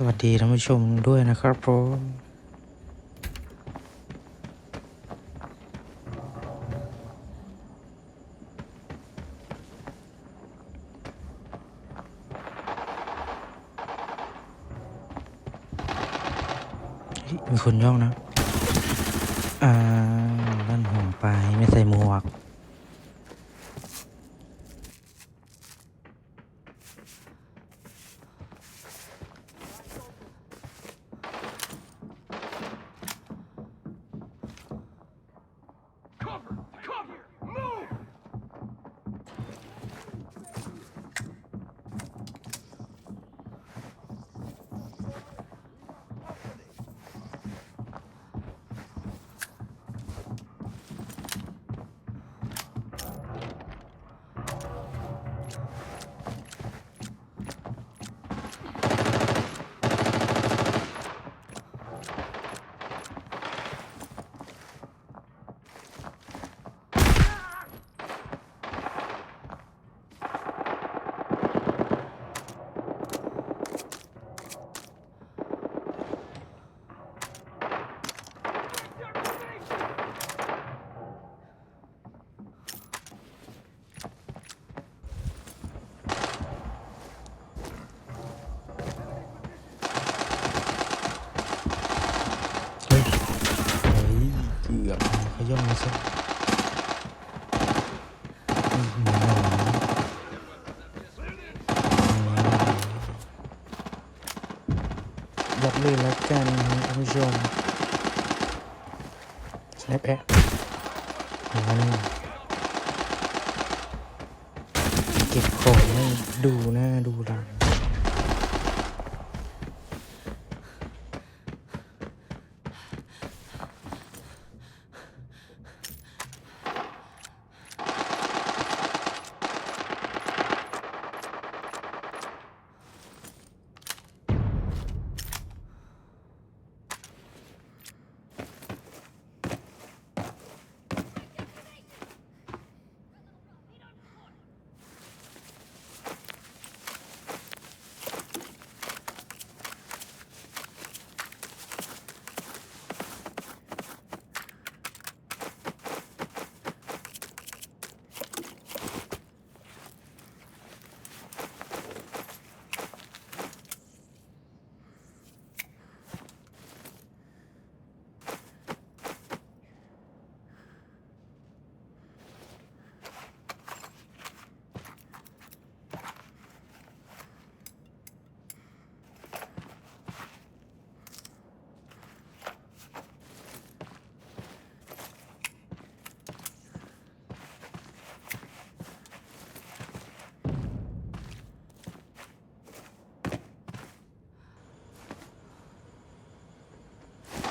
สวัสดีท่านผู้ชมด้วยนะครับผมมีคนย่องนะ อ่าบ้านห่วไปไม่ใส่หมวก Cover! Cover! Move! เฮ้ยเฮ้ยเกื อบเขาย่องมาซะอื้อหือยัดเลยแล้วกันนะท่านผู้ชมสแนปแอะมานี่เก็บของให้ดูหน้าดูหลัง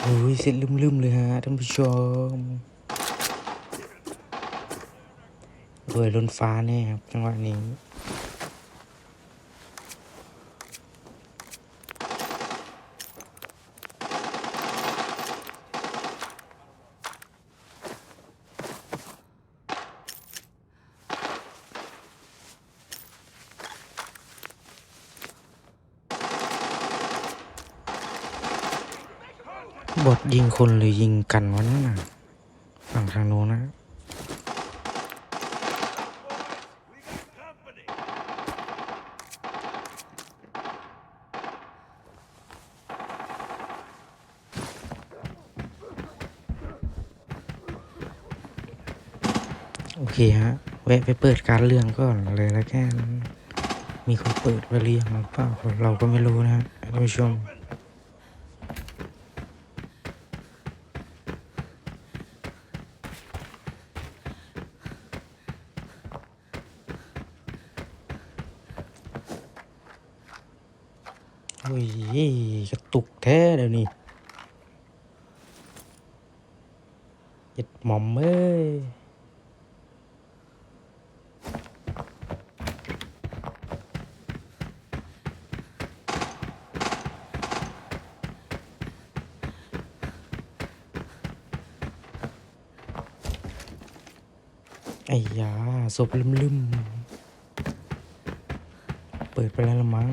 โอ้ยเส้นลืมๆเลยฮะท่านผู้ชมรวยล้นฟ้าแน่ครับจังหวะนี้ บอดยิงคนหรือยิงกันวะนั่นน่ะฝั่งทางโน้นนะโอเคฮะแวะไปเปิดการเรื่องก่อนเลยแล้วกันมีคนเปิดไปเรียงหรือเปล่าเราก็ไม่รู้นะฮะท่านผู้ชม โอ้ยกระตุกแท้เดี๋ยวนี้เจ็ด หม่อมเอ้ยไอ้ยาศพลืมๆ เปิดไปแล้วละมั้ง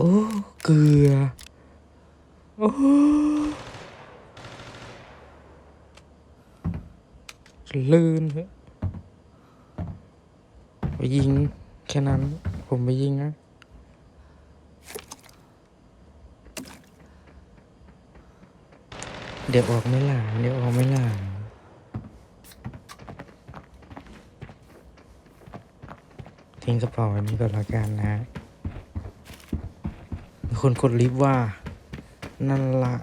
โอ้เกลือ โอ้ลื่นเถอะไปยิง แค่นั้น ผมไปยิงนะเดี๋ยวออกไม่หลาเดี๋ยวออกไม่หลาทิ้งกระเป๋าอันนี้ก่อนละกันนะ คนกดลิฟต์ว่า นั่นละ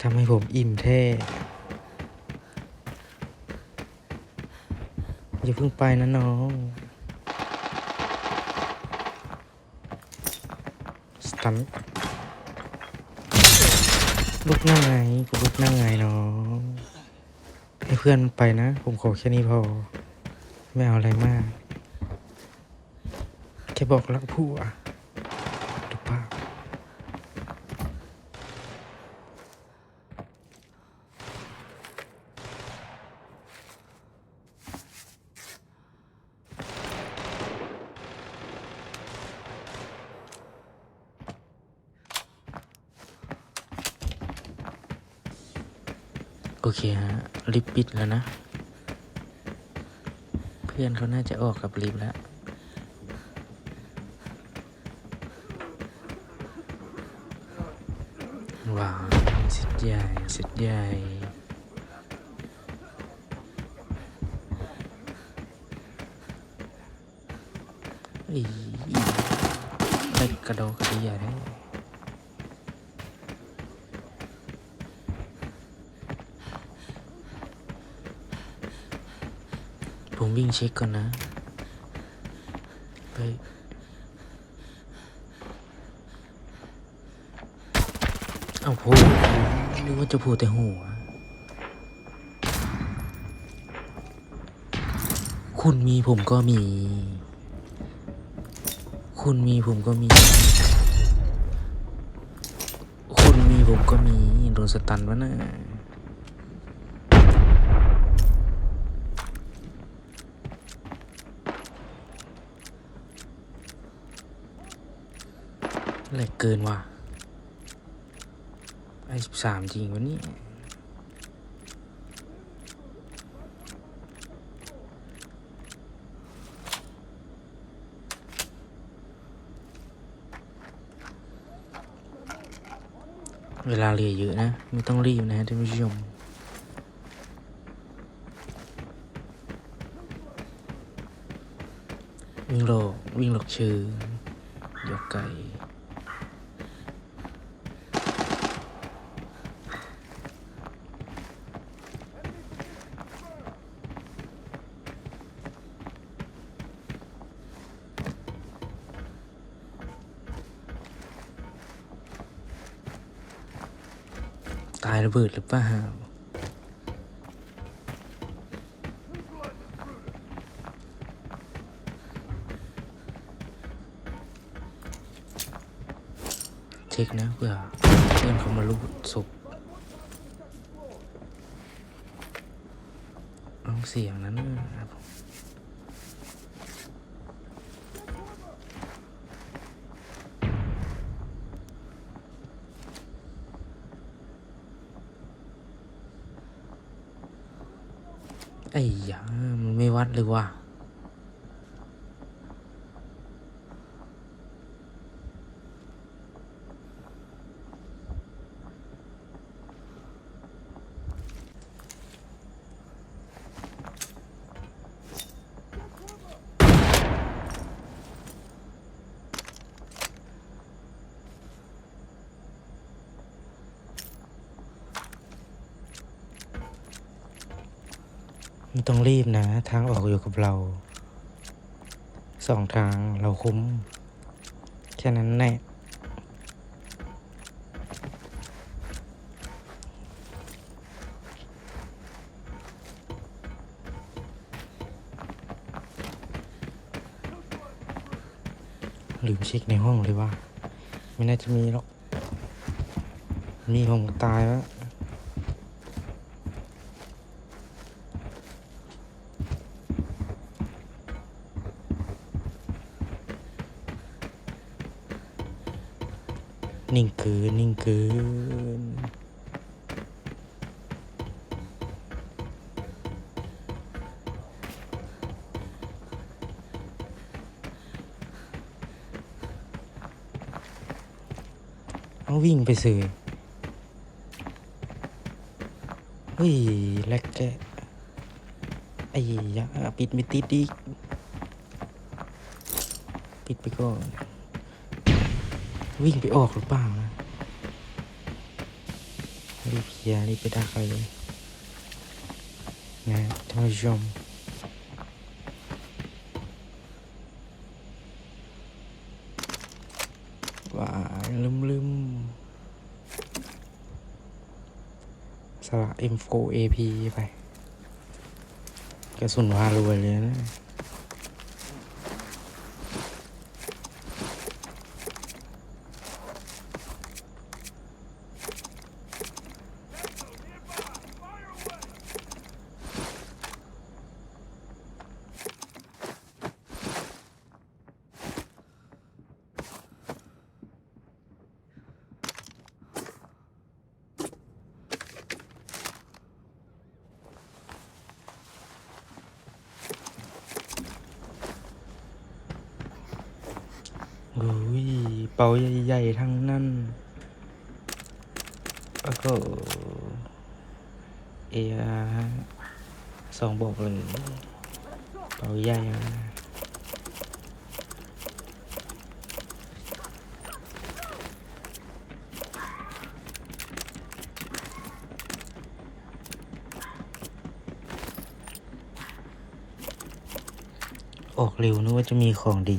ทำให้ผมอิ่มแท้อย่าเพิ่งไปนะน้อง สตันลุกนั่งไงกูลุกนั่งไงน้องให้เพื่อนไปนะ ผมขอแค่นี้พอ ไม่เอาอะไรมาก บอกรักผัวถูกปะโอเคฮะลิฟต์ปิดแล้วนะ เพื่อนเขาน่าจะออกกับลิฟแล้วาวสุด ใหญ่สุดใหญ่อีได้กระโดดกระดิ่งได้ผมวิ่งเช็คก่อนนะ เฮ้ย เอาพูดนึกว่าจะพูดแต่หัว คุณมีผมก็มี คุณมีผมก็มี คุณมีผมก็มี โดนสตันวะน่ะอะไรเกินว่ะ สิบสามจริงวะเนี่ยเวลาเหลือเยอะนะ ไม่ต้องรีบนะท่านผู้ชมวิ่งหลอกวิ่งหลอกเชิงยกไก่ ตายระเบิดหรือเปล่าเช็คนะเพื่อเพื่อนเขามาลูดศพน้องเสียงนั้นนะครับผมไอ้ยา มัน ไม่ต้องรีบนะ ทางออกอยู่กับเรา สองทางเราคุ้ม แค่นั้นแน่ลืมเช็คในห้องเลยว่า ไม่น่าจะมีหรอก มีผมตายแล้ว นิ่งเกินนิ่งเกินเอาวิ่งไปเสยเฮ้ยแลกแกไอ้ยาปิดไม่ติดอีก ปิดไปก่อน วิ่งไปออกหรือเปล่านะรีบเคลียร์รีบไปดักเลยนะท่านผู้ชมว้าลืมลืมสละ M4 AP ไป กระสุนวารวยเลยนะ โอ้ย เป่าใหญ่ๆทั้งนั้นแล้วก็เอสองบอกเลยเป่าใหญ่อออกเร็วนึกว่าจะมีของดี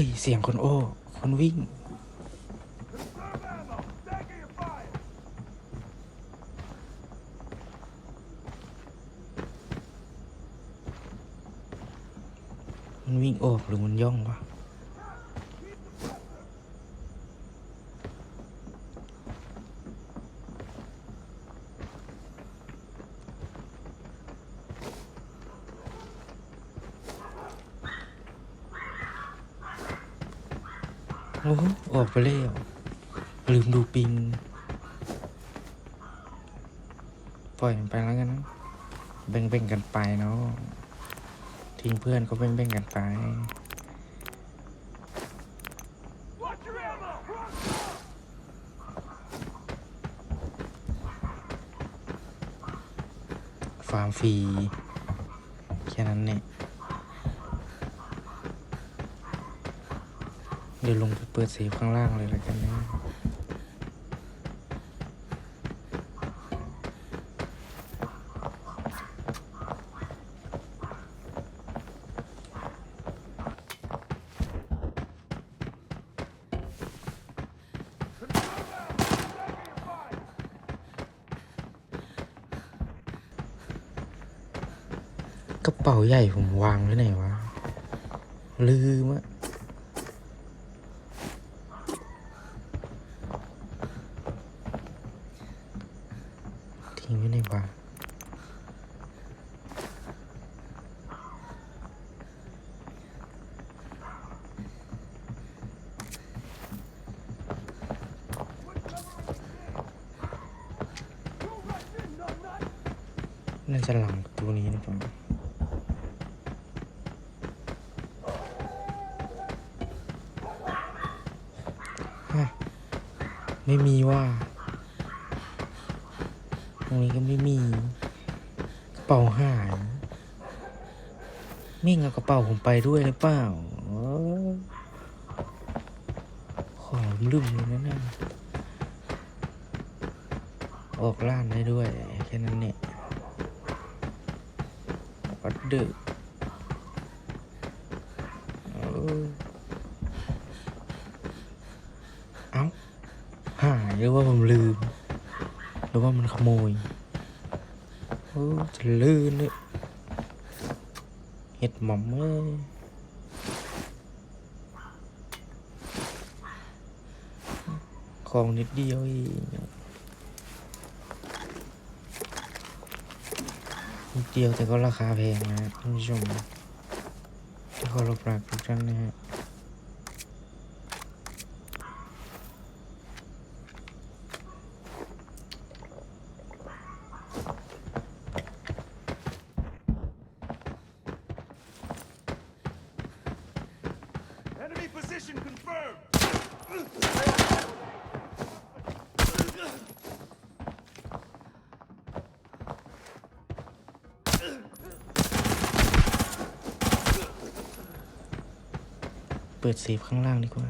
ฮ้ย เสียงคนโอ้ คนวิ่ง มันวิ่งออกหรือมันย่องวะ โอ้ออกไปแล้วลืมดูปิง ปล่อยมันไปแล้วกันนะแบ่งๆกันไปเนาะทิ้งเพื่อนก็แบ่งๆกันไปฟาร์มฟรีแค่นั้นเนี่ย ดี๋ยวลงไปเปิดเซฟข้างล่างเลยแล้วกันนะกระเป๋าใหญ่ผมวางไว้ไหนวะ ลืมอะทิ้งไว้ในบ้าน น่าจะหลังประตูนี้หรือเปล่าฮะไม่มีว่า ตรงนี้ก็ไม่มีกระเป๋าหายมิ่งเอากระเป๋าผมไปด้วยหรือเปล่าอของลืมเลยนะน่ะออกล่านได้ด้วย แค่นั้นเนี่ย ดือเอ้าหายหรือว่าผมลืม หรือว่ามันขโมยโอ้จะลื่นเลยเห็ดหม่อมเอ้ยของนิดเดียวเอง เดียวแต่ก็ราคาแพงนะท่านผู้ชมที่เคารพรักทุกท่านนะฮะ ปิดเซฟข้างล่างดีกว่า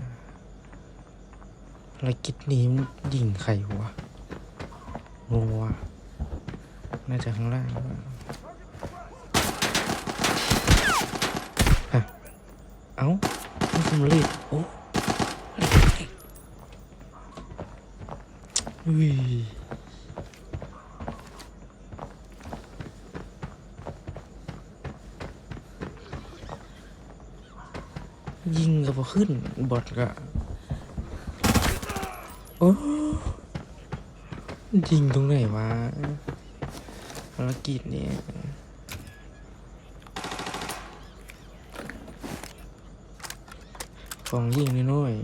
ภารกิจนี้มันยิงใครวะงงวะน่าจะข้างล่างหรือเปล่าอะเอ้าไม่สำเร็จโอ้อุ้ยยิงกั บพอขึ้นบอทกะโอ้ยิงตรงไหนวะภารกิจเนี่ยของยิงน้อย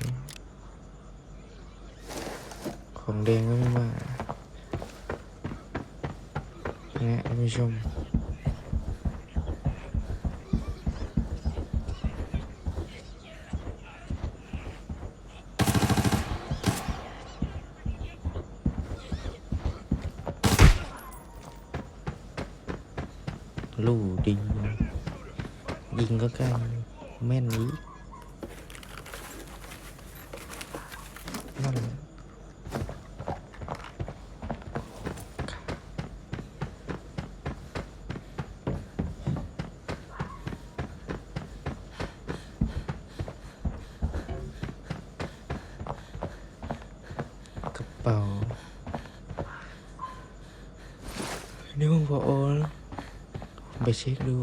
ของแดงก็ไม่มานะท่านผู้ชม ลู่ดี ยิงก็ใกล้แม่นนี้นั่นกระเป๋านี่ผมพอโอน ไปเช็คดู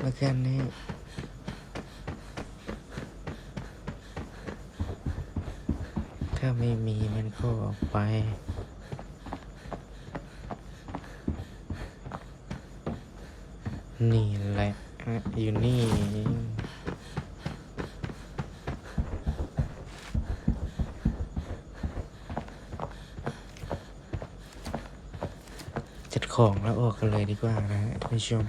แล้วกันนี่ถ้าไม่มีมันก็ออกไปนี่แหละอยู่นี่ จัดของแล้วออกกันเลยดีกว่านะท่านผู้ชม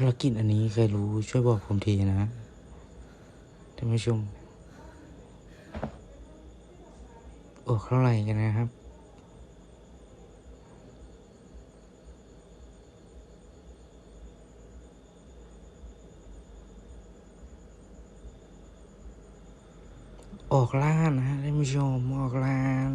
ารกิจอันนี้ใครรู้ช่วยบอกผมทีนะท่านผู้ชมออกเท่าไหร่กันนะครับ ออกล้านนะท่านผู้ชมออกล้าน